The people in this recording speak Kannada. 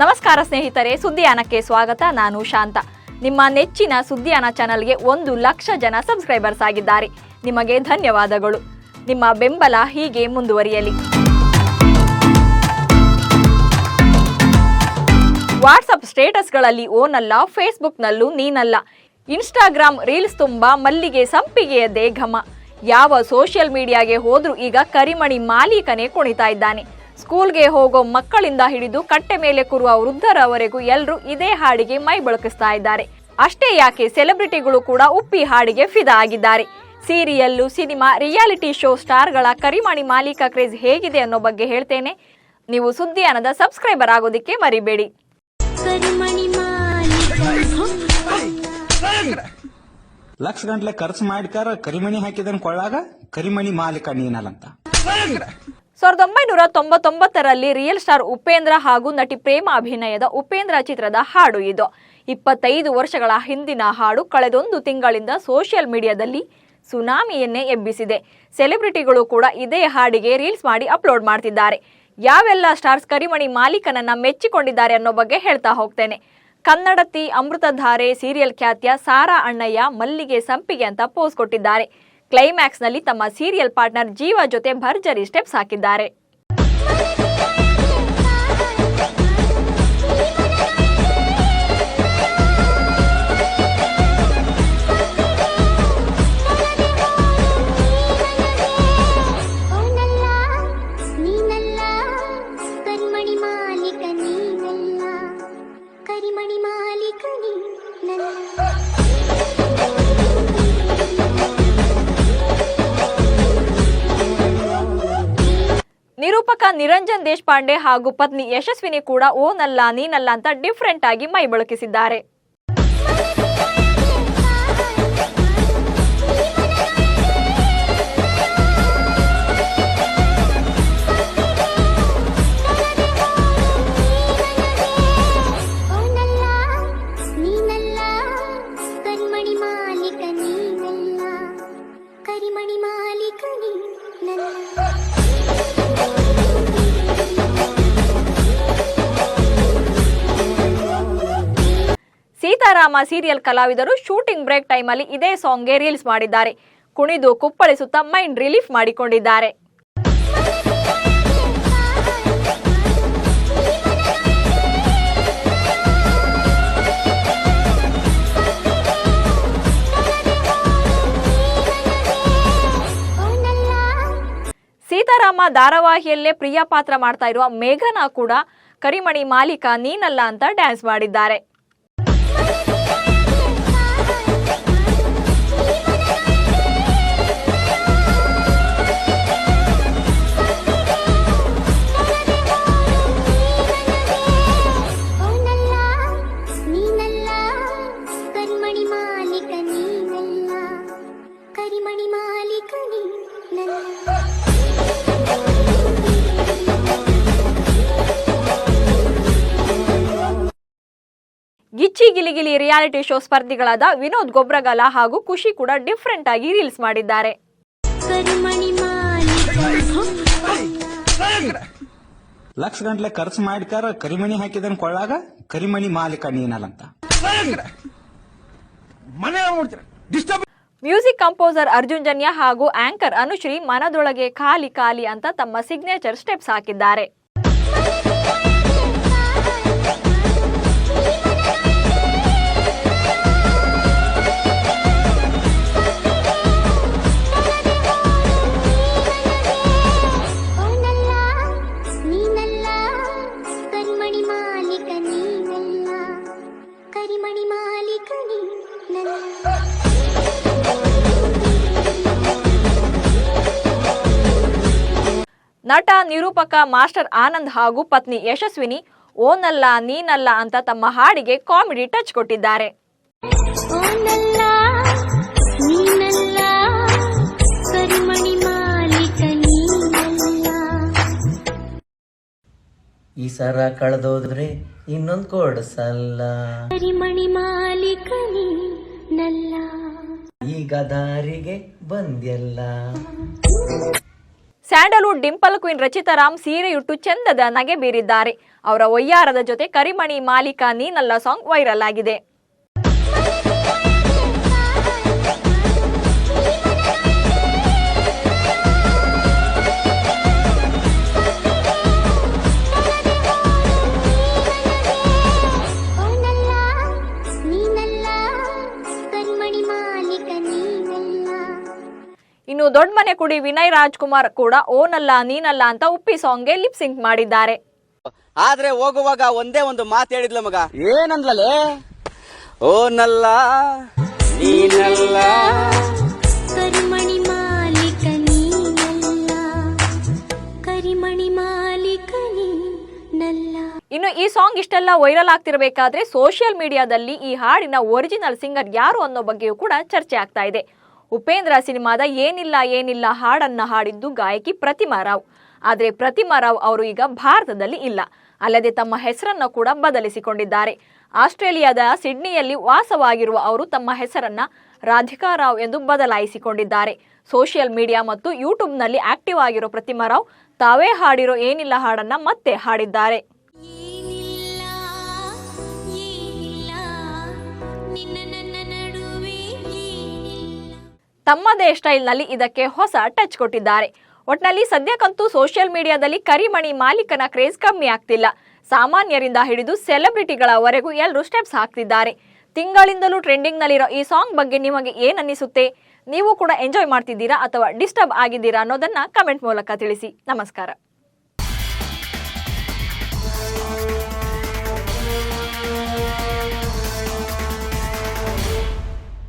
ನಮಸ್ಕಾರ ಸ್ನೇಹಿತರೆ, ಸುದ್ದಿಯಾನಕ್ಕೆ ಸ್ವಾಗತ. ನಾನು ಶಾಂತ. ನಿಮ್ಮ ನೆಚ್ಚಿನ ಸುದ್ದಿಯಾನ ಚಾನಲ್ಗೆ ಒಂದು ಲಕ್ಷ ಜನ ಸಬ್ಸ್ಕ್ರೈಬರ್ಸ್ ಆಗಿದ್ದಾರೆ. ನಿಮಗೆ ಧನ್ಯವಾದಗಳು. ನಿಮ್ಮ ಬೆಂಬಲ ಹೀಗೆ ಮುಂದುವರಿಯಲಿ. ವಾಟ್ಸಪ್ ಸ್ಟೇಟಸ್ಗಳಲ್ಲಿ ಓನಲ್ಲ, ಫೇಸ್ಬುಕ್ನಲ್ಲೂ ನೀನಲ್ಲ. ಇನ್ಸ್ಟಾಗ್ರಾಮ್ ರೀಲ್ಸ್ ತುಂಬ ಮಲ್ಲಿಗೆ ಸಂಪಿಗೆಯದ್ದೇ ಘಮ. ಯಾವ ಸೋಷಿಯಲ್ ಮೀಡಿಯಾಗೆ ಹೋದರೂ ಈಗ ಕರಿಮಣಿ ಮಾಲೀಕನೇ ಕುಣಿತಾ ಇದ್ದಾನೆ. ಸ್ಕೂಲ್ಗೆ ಹೋಗೋ ಮಕ್ಕಳಿಂದ ಹಿಡಿದು ಕಟ್ಟೆ ಮೇಲೆ ಕೂರುವ ವೃದ್ಧರವರೆಗೂ ಎಲ್ಲರೂ ಇದೇ ಹಾಡಿಗೆ ಮೈ ಬಳಕಿಸ್ತಾ ಇದ್ದಾರೆ. ಅಷ್ಟೇ ಯಾಕೆ ಸೆಲೆಬ್ರಿಟಿಗಳು ಕೂಡ ಉಪ್ಪಿ ಹಾಡಿಗೆ ಫಿದಾ ಆಗಿದ್ದಾರೆ. ಸೀರಿಯಲ್ಲು ಸಿನಿಮಾ ರಿಯಾಲಿಟಿ ಶೋ ಸ್ಟಾರ್ಗಳ ಕರಿಮಣಿ ಮಾಲೀಕ ಕ್ರೇಜ್ ಹೇಗಿದೆ ಅನ್ನೋ ಬಗ್ಗೆ ಹೇಳ್ತೇನೆ. ನೀವು ಸುದ್ದಿಯಾನದ ಸಬ್ಸ್ಕ್ರೈಬರ್ ಆಗೋದಿಕ್ಕೆ ಮರಿಬೇಡಿ. ಲಕ್ಷ ಗಂಟ್ಲೆ ಖರ್ಚು ಮಾಡಿಕಾರ ಕರಿಮಣಿ ಹಾಕಿದನ್ ಕೊಳ್ಳಾಗ ಕರಿಮಣಿ ಮಾಲೀಕ ನೀನಲ್ಲಂತ. ಸಾವಿರದ ಒಂಬೈನೂರ ತೊಂಬತ್ತೊಂಬತ್ತರಲ್ಲಿ ರಿಯಲ್ ಸ್ಟಾರ್ ಉಪೇಂದ್ರ ಹಾಗೂ ನಟಿ ಪ್ರೇಮ ಅಭಿನಯದ ಉಪೇಂದ್ರ ಚಿತ್ರದ ಹಾಡು ಇದು. ಇಪ್ಪತ್ತೈದು ವರ್ಷಗಳ ಹಿಂದಿನ ಹಾಡು ಕಳೆದೊಂದು ತಿಂಗಳಿಂದ ಸೋಷಿಯಲ್ ಮೀಡಿಯಾದಲ್ಲಿ ಸುನಾಮಿಯನ್ನೇ ಎಬ್ಬಿಸಿದೆ. ಸೆಲೆಬ್ರಿಟಿಗಳು ಕೂಡ ಇದೇ ಹಾಡಿಗೆ ರೀಲ್ಸ್ ಮಾಡಿ ಅಪ್ಲೋಡ್ ಮಾಡ್ತಿದ್ದಾರೆ. ಯಾವೆಲ್ಲ ಸ್ಟಾರ್ಸ್ ಕರಿಮಣಿ ಮಾಲೀಕನನ್ನ ಮೆಚ್ಚಿಕೊಂಡಿದ್ದಾರೆ ಅನ್ನೋ ಬಗ್ಗೆ ಹೇಳ್ತಾ ಹೋಗ್ತೇನೆ. ಕನ್ನಡತಿ ಅಮೃತಧಾರೆ ಸೀರಿಯಲ್ ಖ್ಯಾತಿಯ ಸಾರಾ ಅಣ್ಣಯ್ಯ ಮಲ್ಲಿಗೆ ಸಂಪಿಗೆ ಅಂತ ಪೋಸ್ ಕೊಟ್ಟಿದ್ದಾರೆ. ಕ್ಲೈಮ್ಯಾಕ್ಸ್ನಲ್ಲಿ ತಮ್ಮ ಸೀರಿಯಲ್ ಪಾರ್ಟ್ನರ್ ಜೀವ ಜೊತೆ ಭರ್ಜರಿ ಸ್ಟೆಪ್ಸ್ ಹಾಕಿದ್ದಾರೆ. ನಿರೂಪಕ ನಿರಂಜನ್ ದೇಶಪಾಂಡೆ ಹಾಗೂ ಪತ್ನಿ ಯಶಸ್ವಿನಿ ಕೂಡ ಓ ನಲ್ಲ ನೀನಲ್ಲ ಅಂತ ಡಿಫ್ರೆಂಟ್ ಆಗಿ ಮೈ ಬಳಕಿಸಿದ್ದಾರೆ. ಸೀತಾರಾಮ ಸೀರಿಯಲ್ ಕಲಾವಿದರು ಶೂಟಿಂಗ್ ಬ್ರೇಕ್ ಟೈಮಲ್ಲಿ ಇದೇ ಸಾಂಗ್ಗೆ ರೀಲ್ಸ್ ಮಾಡಿದ್ದಾರೆ. ಕುಣಿದು ಕುಪ್ಪಳಿಸುತ್ತಾ ಮೈಂಡ್ ರಿಲೀಫ್ ಮಾಡಿಕೊಂಡಿದ್ದಾರೆ. ಸೀತಾರಾಮ ಧಾರಾವಾಹಿಯಲ್ಲೇ ಪ್ರಿಯ ಪಾತ್ರ ಮಾಡ್ತಾ ಇರುವ ಮೇಘನಾ ಕೂಡ ಕರಿಮಣಿ ಮಾಲೀಕ ನೀನಲ್ಲ ಅಂತ ಡ್ಯಾನ್ಸ್ ಮಾಡಿದ್ದಾರೆ. ಗಿಲಿಗಿಲಿ ರಿಯಾಲಿಟಿ ಶೋ ಸ್ಪರ್ಧಿಗಳಾದ ವಿನೋದ್ ಗೊಬ್ರಗಾಲ ಹಾಗೂ ಖುಷಿ ಕೂಡ ಡಿಫ್ರೆಂಟ್ ಆಗಿ ರೀಲ್ಸ್ ಮಾಡಿದ್ದಾರೆ. ಕರಿಮಣಿ ಮಾಲೀಕ. ಲಕ್ಷ ಗಂಟ್ಲೆ ಖರ್ಚು ಮಾಡಿಕಾರ ಕರಿಮಣಿ ಹಾಕಿದನ್ ಕೊಳ್ಳಾಗ ಕರಿಮಣಿ ಮಾಲೀಕ ನೀನಲ್ಲಂತ. ಮ್ಯೂಸಿಕ್ ಕಂಪೋಸರ್ ಅರ್ಜುನ್ ಜನ್ಯ ಹಾಗೂ ಆಂಕರ್ ಅನುಶ್ರೀ ಮನದೊಳಗೆ ಖಾಲಿ ಖಾಲಿ ಅಂತ ತಮ್ಮ ಸಿಗ್ನೇಚರ್ ಸ್ಟೆಪ್ಸ್ ಹಾಕಿದ್ದಾರೆ. ನಟ ನಿರೂಪಕ ಮಾಸ್ಟರ್ ಆನಂದ್ ಹಾಗೂ ಪತ್ನಿ ಯಶಸ್ವಿನಿ ಓನಲ್ಲ ನೀನಲ್ಲ ಅಂತ ತಮ್ಮ ಹಾಡಿಗೆ ಕಾಮಿಡಿ ಟಚ್ ಕೊಟ್ಟಿದ್ದಾರೆ. ಓನಲ್ಲ ನೀನಲ್ಲ ಕರಿಮಣಿ ಮಾಲೀಕ ನೀನಲ್ಲ. ಈ ಸರ ಕಳೆದೋದ್ರೆ ಇನ್ನೊಂದ್ ಕೊಡ್ಸಲ್ಲ ಕರಿಮಣಿ ಮಾಲೀಕ ನೀನಲ್ಲ. ಈಗ ದಾರಿಗೆ ಬಂದ್ಯಲ್ಲ. Sandalwood dimple queen Rachita Ram ಸೀರೆಯುಟ್ಟು ಚೆಂದದ ನಗೆ ಬೀರಿದ್ದಾರೆ. ಅವರ ಒಯ್ಯಾರದ ಜೊತೆ ಕರಿಮಣಿ ಮಾಲೀಕ ನೀನಲ್ಲ ಸಾಂಗ್ ವೈರಲ್ ಆಗಿದೆ. ಇನ್ನು ದೊಡ್ಡ ಮನೆ ಕುಡಿ ವಿನಯ್ ರಾಜ್ಕುಮಾರ್ ಕೂಡ ಓನಲ್ಲ ನೀನಲ್ಲ ಅಂತ ಉಪ್ಪಿ ಸಾಂಗ್ಗೆ ಲಿಪ್ ಸಿಂಕ್ ಮಾಡಿದ್ದಾರೆ. ಆದ್ರೆ ಹೋಗುವಾಗ ಒಂದೇ ಒಂದು ಮಾತು ಹೇಳಿದ್ಲ ಮಗ. ಏನಂದ್ಲಲೇ? ಓನಲ್ಲ ನೀನಲ್ಲ. ಕರಿಮಣಿ ಮಾಲೀಕ ನೀನಲ್ಲ. ಕರಿಮಣಿ ಮಾಲೀಕ ನೀನಲ್ಲ. ಇನ್ನು ಈ ಸಾಂಗ್ ಇಷ್ಟೆಲ್ಲ ವೈರಲ್ ಆಗ್ತಿರಬೇಕಾದ್ರೆ ಸೋಷಿಯಲ್ ಮೀಡಿಯಾದಲ್ಲಿ ಈ ಹಾಡಿನ ಒರಿಜಿನಲ್ ಸಿಂಗರ್ ಯಾರು ಅನ್ನೋ ಬಗ್ಗೆಯೂ ಕೂಡ ಚರ್ಚೆ ಆಗ್ತಾ ಇದೆ. ಉಪೇಂದ್ರ ಸಿನಿಮಾದ ಏನಿಲ್ಲ ಏನಿಲ್ಲ, ಹಾಡನ್ನ ಹಾಡಿದ್ದು ಗಾಯಕಿ ಪ್ರತಿಮಾ ರಾವ್. ಆದ್ರೆ ಪ್ರತಿಮಾ ರಾವ್ ಅವರು ಈಗ ಭಾರತದಲ್ಲಿ ಇಲ್ಲ. ಅಲ್ಲದೆ ತಮ್ಮ ಹೆಸರನ್ನ ಕೂಡ ಬದಲಿಸಿಕೊಂಡಿದ್ದಾರೆ. ಆಸ್ಟ್ರೇಲಿಯಾದ ಸಿಡ್ನಿಯಲ್ಲಿ ವಾಸವಾಗಿರುವ ಅವರು ತಮ್ಮ ಹೆಸರನ್ನ ರಾಧಿಕಾ ರಾವ್ ಎಂದು ಬದಲಾಯಿಸಿಕೊಂಡಿದ್ದಾರೆ. ಸೋಷಿಯಲ್ ಮೀಡಿಯಾ ಮತ್ತು ಯೂಟ್ಯೂಬ್ನಲ್ಲಿ ಆಕ್ಟಿವ್ ಆಗಿರೋ ಪ್ರತಿಮಾ ರಾವ್ ತಾವೇ ಹಾಡಿರೋ ಏನಿಲ್ಲ ಹಾಡನ್ನ ಮತ್ತೆ ಹಾಡಿದ್ದಾರೆ. ತಮ್ಮದೇ ಸ್ಟೈಲ್ನಲ್ಲಿ ಇದಕ್ಕೆ ಹೊಸ ಟಚ್ ಕೊಟ್ಟಿದ್ದಾರೆ. ಒಟ್ನಲ್ಲಿ ಸದ್ಯಕ್ಕಂತೂ ಸೋಷಿಯಲ್ ಮೀಡಿಯಾದಲ್ಲಿ ಕರಿಮಣಿ ಮಾಲೀಕನ ಕ್ರೇಜ್ ಕಮ್ಮಿ ಆಗ್ತಿಲ್ಲ. ಸಾಮಾನ್ಯರಿಂದ ಹಿಡಿದು ಸೆಲೆಬ್ರಿಟಿಗಳವರೆಗೂ ಎಲ್ಲರೂ ಸ್ಟೆಪ್ಸ್ ಹಾಕ್ತಿದ್ದಾರೆ. ತಿಂಗಳಿಂದಲೂ ಟ್ರೆಂಡಿಂಗ್ನಲ್ಲಿರೋ ಈ ಸಾಂಗ್ ಬಗ್ಗೆ ನಿಮಗೆ ಏನನ್ನಿಸುತ್ತೆ? ನೀವು ಕೂಡ ಎಂಜಾಯ್ ಮಾಡ್ತಿದ್ದೀರಾ ಅಥವಾ ಡಿಸ್ಟರ್ಬ್ ಆಗಿದ್ದೀರಾ ಅನ್ನೋದನ್ನ ಕಮೆಂಟ್ ಮೂಲಕ ತಿಳಿಸಿ. ನಮಸ್ಕಾರ.